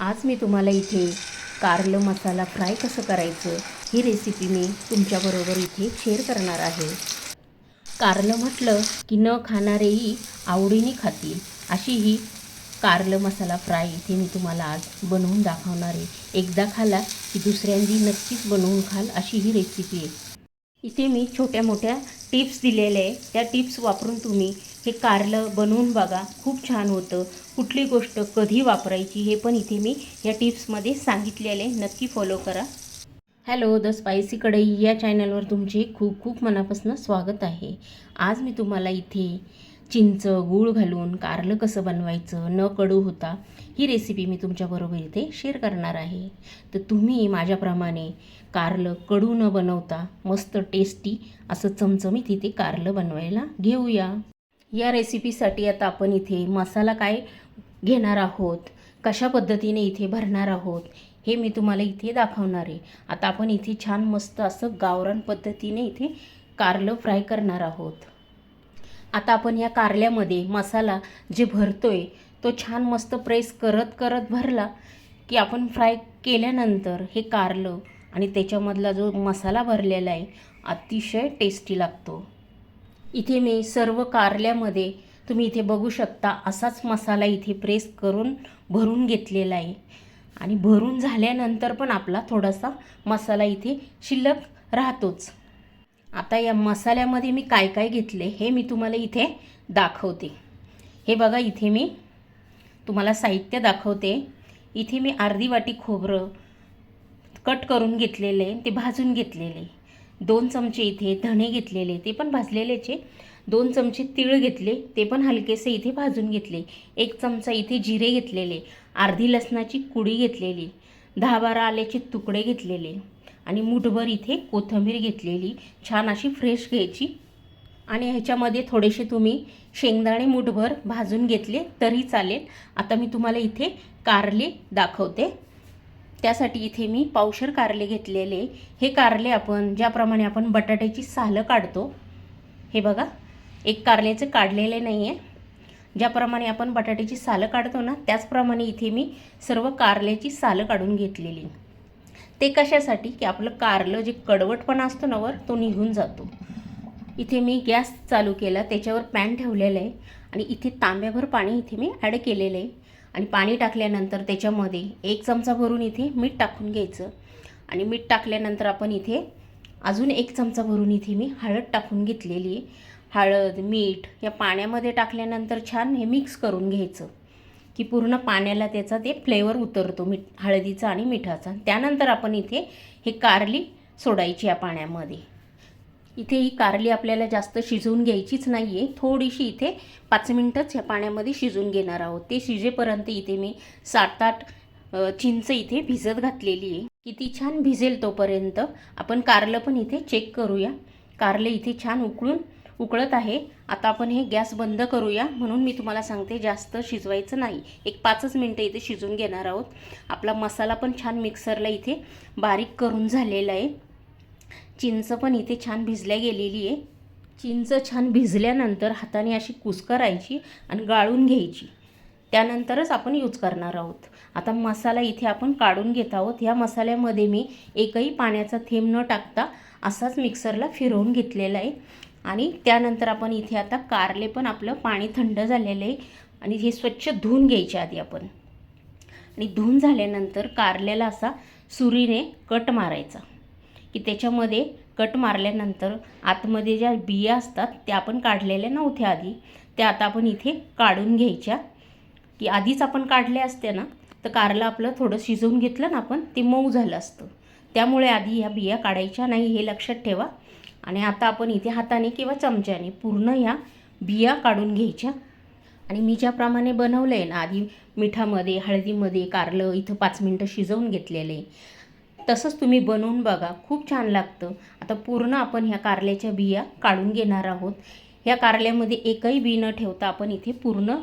आज मी तुम्हाला इथे कारलं मसाला फ्राय कसं करायचं ही रेसिपी मी तुमच्याबरोबर इथे शेअर करणार आहे. कारलं म्हटलं की न खाणारेही आवडीने खातील. अशी ही कारलं मसाला फ्राय इथे मी तुम्हाला आज बनवून दाखवणार आहे. एकदा खाला की दुसऱ्यांदी नक्कीच बनवून खाल अशी ही रेसिपी आहे. इथे मी छोट्या मोठ्या टिप्स दिलेल्या आहे. त्या टिप्स वापरून तुम्ही हे कारलं बनवून बघा. खूप छान होतं. कुठली गोष्ट कधी वापरायची हे पण इथे मी या टिप्समध्ये सांगितलेले आहे. नक्की फॉलो करा. हॅलो द स्पायसी कढई या चॅनलवर तुमचे खूप खूप मनापासून स्वागत आहे. आज मी तुम्हाला इथे चिंच गूळ घालून कारलं कसं बनवायचं न कडू होता ही रेसिपी मी तुमच्याबरोबर इथे शेअर करणार आहे. तर तुम्ही माझ्याप्रमाणे कारलं कडू न बनवता मस्त टेस्टी असं चमचमीत इथे कारलं बनवायला घेऊया. या रेसिपीसाठी आता आपण इथे मसाला काय घेणार आहोत कशा पद्धतीने इथे भरणार आहोत हे मी तुम्हाला इथे दाखवणार आहे. आता आपण इथे छान मस्त असं गावरान पद्धतीने इथे कारलं फ्राय करणार आहोत. आता आपण या कारल्यामध्ये मसाला जे भरतो आहे तो छान मस्त प्रेस करत करत भरला की आपण फ्राय केल्यानंतर हे कारलं आणि त्याच्यामधला जो मसाला भरलेला आहे अतिशय टेस्टी लागतो. इथे मी सर्व कारल्यामध्ये तुम्ही इथे बघू शकता असाच मसाला इथे प्रेस करून भरून घेतलेला आहे. आणि भरून झाल्यानंतर पण आपला थोडासा मसाला इथे शिल्लक राहतोच. आता या मसाल्यामध्ये मी काय काय घेतले हे मी तुम्हाला इथे दाखवते. हे बघा इथे मी तुम्हाला साहित्य दाखवते. इथे मी अर्धी वाटी खोबरं कट करून घेतलेले ते भाजून घेतलेले. दोन चमचे इथे धणे घेतलेले ते पण भाजलेलेचे. दोन चमचे तीळ घेतले ते पण हलकेसे इथे भाजून घेतले. एक चमचा इथे जिरे घेतलेले अर्धी लसणाची कुडी घेतलेली दहा बारा आल्याचे तुकडे घेतलेले. आणि मुठभर इथे कोथिंबीर घेतलेली छान अशी फ्रेश घ्यायची. आणि ह्याच्यामध्ये थोडेसे तुम्ही शेंगदाणे मुठभर भाजून घेतले तरी चालेल. आता मी तुम्हाला इथे कारले दाखवते. त्यासाठी इथे मी पावशर कारले घेतलेले. हे कारले आपण ज्याप्रमाणे आपण बटाट्याची सालं काढतो हे बघा एक कारल्याचं काढलेले नाही आहे ज्याप्रमाणे आपण बटाट्याची सालं काढतो ना त्याचप्रमाणे इथे मी सर्व कारल्याची सालं काढून घेतलेली. ते कशासाठी? की आपलं कारलं जे कडवटपणा असतो ना वर तो निघून जातो. इथे मी गॅस चालू केला त्याच्यावर पॅन ठेवलेलं आहे आणि इथे तांब्याभर पाणी इथे मी ॲड केलेलं आहे. आणि पाणी टाकल्यानंतर त्याच्यामध्ये एक चमचा भरून इथे मीठ टाकून घ्यायचं. आणि मीठ टाकल्यानंतर आपण इथे अजून एक चमचा भरून इथे मी हळद टाकून घेतलेली आहे. हळद मीठ या पाण्यामध्ये टाकल्यानंतर छान हे मिक्स करून घ्यायचं. की पूर्ण पाण्याला त्याचा ते फ्लेवर उतरतो मीठ हळदीचा आणि मिठाचा. त्यानंतर आपण इथे हे कारली सोडायची या पाण्यामध्ये. इथे ही कारली आपल्याला जास्त शिजवून घ्यायचीच नाही आहे थोडीशी इथे पाच मिनटंच या पाण्यामध्ये शिजून घेणार आहोत. ते शिजेपर्यंत इथे मी सात आठ चिंच इथे भिजत घातलेली आहे. किती छान भिजेल तोपर्यंत आपण कारलं पण इथे चेक करूया. कारलं इथे छान उकळून उकळत आहे. आता आपण हे गॅस बंद करूया. म्हणून मी तुम्हाला सांगते जास्त शिजवायचं नाही. एक पाचच मिनटं इथे शिजून घेणार आहोत. आपला मसाला पण छान मिक्सरला इथे बारीक करून झालेला आहे. चिंच पण इथे छान भिजल्या गेलेली आहे. चिंच छान भिजल्यानंतर हाताने अशी कुस्करायची आणि गाळून घ्यायची. त्यानंतरच आपण यूज करणार आहोत. आता मसाला इथे आपण काढून घेत आहोत. ह्या मसाल्यामध्ये मी एकही पाण्याचा थेंब न टाकता असाच मिक्सरला फिरवून घेतलेला आहे. आणि त्यानंतर आपण इथे आता कारले पण आपलं पाणी थंड झालेलं आहे. आणि हे स्वच्छ धुवून घ्यायचे आधी आपण. आणि धुवून झाल्यानंतर कारल्याला असा सुरीने कट मारायचा. की त्याच्यामध्ये कट मारल्यानंतर आतमध्ये ज्या बिया असतात त्या आपण काढलेल्या नव्हत्या आधी. त्या आता आपण इथे काढून घ्यायच्या. की आधीच आपण काढल्या असत्या ना तर कारलं आपलं थोडं शिजवून घेतलं ना आपण ते मऊ झालं असतं. त्यामुळे आधी ह्या बिया काढायच्या नाही हे लक्षात ठेवा. आणि आता आपण इथे हाताने किंवा चमच्याने पूर्ण ह्या बिया काढून घ्यायच्या. आणि मी ज्याप्रमाणे बनवलं आहे ना आधी मिठामध्ये हळदीमध्ये कारलं इथं पाच मिनटं शिजवून घेतलेलं. आहे तसंच तुम्ही बनवून बघा खूप छान लागतं. आता पूर्ण आपण ह्या कारल्याच्या बिया काढून घेणार आहोत. ह्या कारल्यामध्ये एकही बी न ठेवता आपण इथे पूर्ण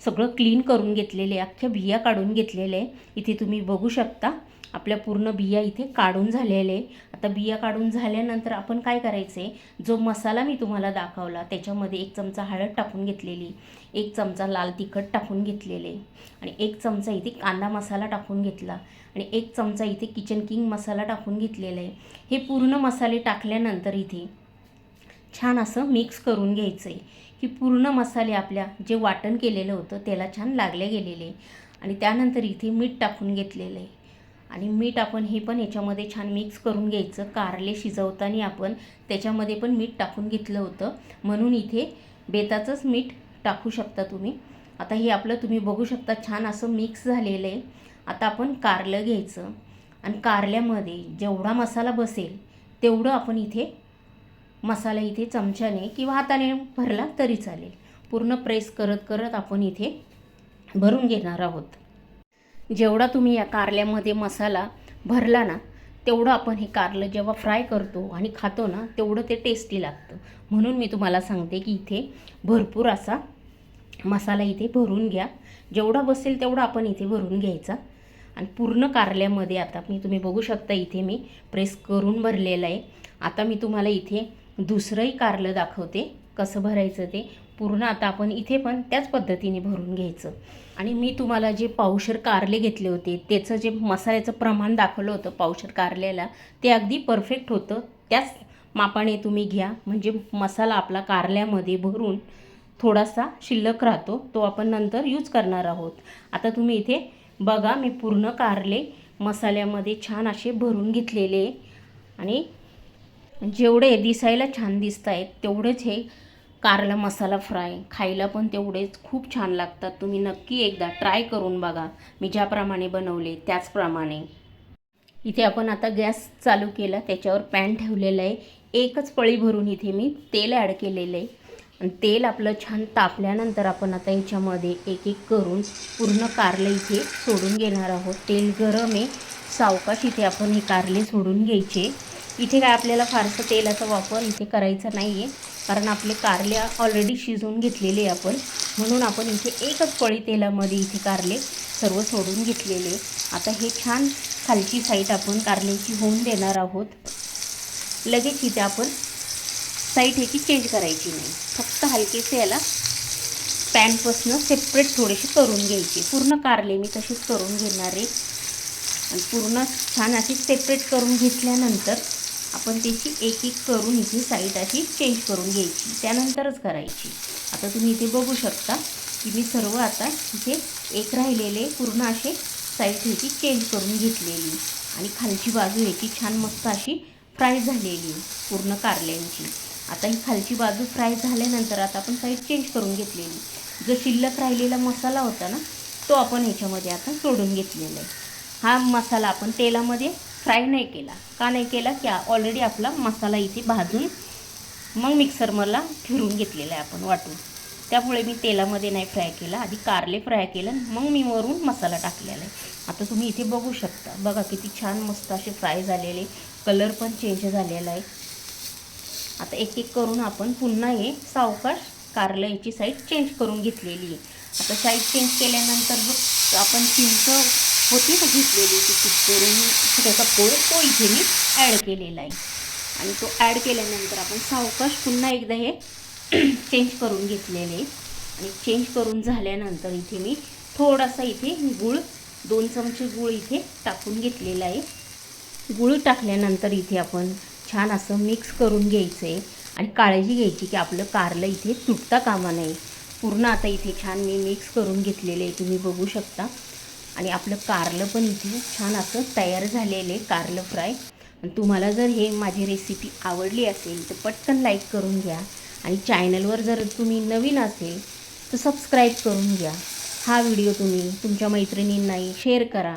सगळं क्लीन करून घेतलेले अख्ख्या बिया काढून घेतलेले. आहे इथे तुम्ही बघू शकता. आपल्या पूर्ण बिया इथे काढून झालेले आता बिया काढून झाल्यानंतर आपण काय करायचं आहे जो मसाला मी तुम्हाला दाखवला त्याच्यामध्ये एक चमचा हळद टाकून घेतलेली एक चमचा लाल तिखट टाकून घेतलेले आणि एक चमचा इथे कांदा मसाला टाकून घेतला आणि एक चमचा इथे किचन किंग मसाला टाकून घेतलेला. आहे हे पूर्ण मसाले टाकल्यानंतर इथे छान असं मिक्स करून घ्यायचं आहे की पूर्ण मसाले आपल्या जे वाटण केलेलं होतं त्याला छान लागले गेलेले आणि त्यानंतर इथे मीठ टाकून घेतलेलं. आहे आणि मीठ आपण हे पण याच्यामध्ये छान मिक्स करून घ्यायचं. कारले शिजवताना आपण त्याच्यामध्ये पण मीठ टाकून घेतलं होतं. म्हणून इथे बेताचंच मीठ टाकू शकता तुम्ही. आता हे आपलं तुम्ही बघू शकता छान असं मिक्स झालेलं आहे. आता आपण कारलं घ्यायचं. आणि कारल्यामध्ये जेवढा मसाला बसेल तेवढं आपण इथे मसाला इथे चमच्याने किंवा हाताने भरला तरी चालेल. पूर्ण प्रेस करत करत आपण इथे भरून घेणार आहोत. जेवढा तुम्ही या कारल्यामध्ये मसाला भरला ना तेवढं आपण हे कारलं जेव्हा फ्राय करतो आणि खातो ना तेवढं ते टेस्टी लागतं. म्हणून मी तुम्हाला सांगते की इथे भरपूर असा मसाला इथे भरून घ्या. जेवढा बसेल तेवढा आपण इथे भरून घ्यायचा. आणि पूर्ण कारल्यामध्ये आता मी तुम्ही बघू शकता इथे मी प्रेस करून भरलेलं आहे. आता मी तुम्हाला इथे दुसरंही कारलं दाखवते कसं भरायचं ते. पूर्ण आता आपण इथे पण त्याच पद्धतीने भरून घ्यायचं. आणि मी तुम्हाला जे पावशर कारले घेतले होते त्याचं जे मसाल्याचं प्रमाण दाखवलं होतं पावशर कारल्याला ते अगदी परफेक्ट होतं. त्याच मापाने तुम्ही घ्या. म्हणजे मसाला आपला कारल्यामध्ये भरून थोडासा शिल्लक राहतो तो आपण नंतर यूज करणार आहोत. आता तुम्ही इथे बघा मी पूर्ण कारले मसाल्यामध्ये छान असे भरून घेतलेले. आणि जेवढे दिसायला छान दिसत आहेत तेवढेच हे कारला मसाला फ्राय खायला पण तेवढेच खूप छान लागतात. तुम्ही नक्की एकदा ट्राय करून बघा. मी ज्याप्रमाणे बनवले त्याचप्रमाणे. इथे आपण आता गॅस चालू केला. त्याच्यावर पॅन ठेवलेलं आहे. एकच पळी भरून इथे मी तेल ॲड केलेलं आहे. आणि तेल आपलं छान तापल्यानंतर आपण आता याच्यामध्ये एक एक करून पूर्ण कारलं इथे सोडून घेणार आहोत. तेल गरम आहे. सावकाश इथे आपण हे कारले सोडून घ्यायचे. इथे काय आपल्याला फारसं तेलाचा वापर इथे करायचा नाही आहे कारण आपले कारले ऑलरेडी शिजवून घेतलेले आहे आपण. म्हणून आपण इथे एकच पळी तेलामध्ये इथे कारले सर्व सोडून घेतलेले आता हे छान खालची साईड आपण कारल्याची होऊन देणार आहोत. लगेच इथे आपण साईड ह्याची चेंज करायची नाही. फक्त हलकेसे याला पॅनपासनं सेपरेट थोडेसे करून घ्यायचे. पूर्ण कारले मी तसेच करून घेणार आहे. आणि पूर्ण छान अशी सेपरेट करून घेतल्यानंतर आपण त्याची एक एक करून इथे साईड अशी चेंज करून घ्यायची. त्यानंतरच करायची. आता तुम्ही इथे बघू शकता की मी सर्व आता इथे एक राहिलेले पूर्ण असे साईड ह्याची चेंज करून घेतलेली. आणि खालची बाजू ह्याची छान मस्त अशी फ्राय झालेली पूर्ण कारल्यांची. आता ही खालची बाजू फ्राय झाल्यानंतर आता आपण साईड चेंज करून घेतलेली. जो शिल्लक राहिलेला मसाला होता ना तो आपण ह्याच्यामध्ये आता सोडून घेतलेला आहे. हा मसाला आपण तेलामध्ये फ्राय नाही केला. का नाही केला? की ऑलरेडी आपला मसाला इथे भाजून मग मिक्सर मला फिरून घेतलेला आहे आपण वाटून. त्यामुळे मी तेलामध्ये नाही फ्राय केला. आधी कारले फ्राय केलं मग मी वरून मसाला टाकलेला आहे. आता तुम्ही इथे बघू शकता. बघा किती छान मस्त असे फ्राय झालेले. कलर पण चेंज झालेला आहे. आता एक एक करून आपण पुन्हा हे सावकाश कारलं याची साईड चेंज करून घेतलेली आहे. आता साईड चेंज केल्यानंतर आपण चिंच होती ना घेतलेली ती करून त्याचा पोळ तो इथे मी ॲड केलेला आहे. आणि तो ॲड केल्यानंतर आपण सावकाश पुन्हा एकदा हे चेंज करून घेतलेले आहे. आणि चेंज करून झाल्यानंतर इथे मी थोडासा इथे गूळ दोन चमचे गूळ इथे टाकून घेतलेला आहे. गूळ टाकल्यानंतर इथे आपण छान असं मिक्स करून घ्यायचं आहे. आणि काळजी घ्यायची की आपलं कारलं इथे तुटता कामा नये. पूर्ण आता इथे छान मी मिक्स करून घेतलेलं आहे. तुम्ही बघू शकता. आणि आपलं कारलं पण इथे छान असं तयार झालेलं आहे कारलं फ्राय. तुम्हाला जर हे माझी रेसिपी आवडली असेल तर पटकन लाईक करून घ्या. आणि चॅनलवर जर तुम्ही नवीन असेल तर सबस्क्राईब करून घ्या. हा व्हिडिओ तुम्ही तुमच्या मैत्रिणींनाही शेअर करा.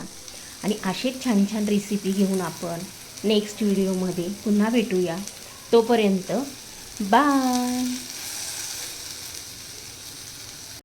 आणि असेच छान छान रेसिपी घेऊन आपण नेक्स्ट व्हिडिओमध्ये पुन्हा भेटूया. तोपर्यंत बाय